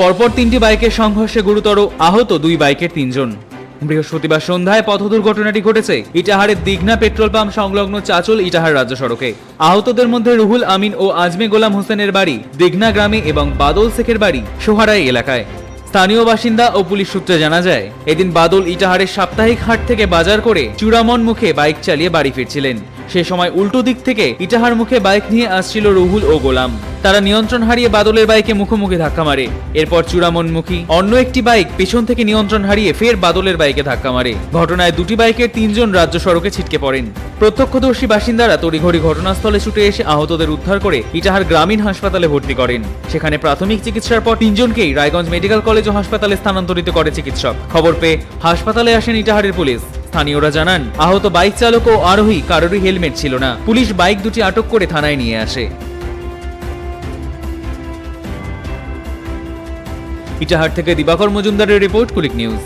পরপর তিনটি বাইকের সংঘর্ষে গুরুতর আহত দুই বাইকের তিনজন। বৃহস্পতিবার সন্ধ্যায় পথ দুর্ঘটনাটি ঘটেছে ইটাহারের দিঘনা পেট্রোল পাম্প সংলগ্ন চাচল ইটাহার রাজ্য সড়কে। আহতদের মধ্যে রুহুল আমিন ও আজমে গোলাম হোসেনের বাড়ি, দিঘনা গ্রামে এবং বাদল শেখের বাড়ি, সোহারাই এলাকায়। স্থানীয় বাসিন্দা ও পুলিশ সূত্রে জানা যায়, এদিন বাদল ইটাহারের সাপ্তাহিক হাট থেকে বাজার করে চূড়ামন মুখে বাইক চালিয়ে বাড়ি ফিরছিলেন। সে সময় উল্টো দিক থেকে ইটাহার মুখে বাইক নিয়ে আসছিল রুহুল ও গোলাম। তারা নিয়ন্ত্রণ হারিয়ে বাদলের বাইকে মুখোমুখি ধাক্কা মারে। এরপর চূড়ামনমুখী অন্য একটি বাইক পেছন থেকে নিয়ন্ত্রণ হারিয়ে ফের বাদলের বাইকে ধাক্কা মারে। ঘটনায় দুটি বাইকের তিনজন রাজ্য সড়কে ছিটকে পড়েন। প্রত্যক্ষদর্শী বাসিন্দারা তড়িঘড়ি ঘটনাস্থলে ছুটে এসে আহতদের উদ্ধার করে ইটাহার গ্রামীণ হাসপাতালে ভর্তি করেন। সেখানে প্রাথমিক চিকিৎসার পর তিনজনকেই রায়গঞ্জ মেডিকেল কলেজ ও হাসপাতালে স্থানান্তরিত করে চিকিৎসক। খবর পেয়ে হাসপাতালে আসেন ইটাহারের পুলিশ। স্থানীয়রা জানান, আহত বাইক চালক ও আরোহী কারোরই হেলমেট ছিল না। পুলিশ বাইক দুটি আটক করে থানায় নিয়ে আসে। ইটাহার থেকে দিবাকর মজুমদারের রিপোর্ট, কুলিক নিউজ।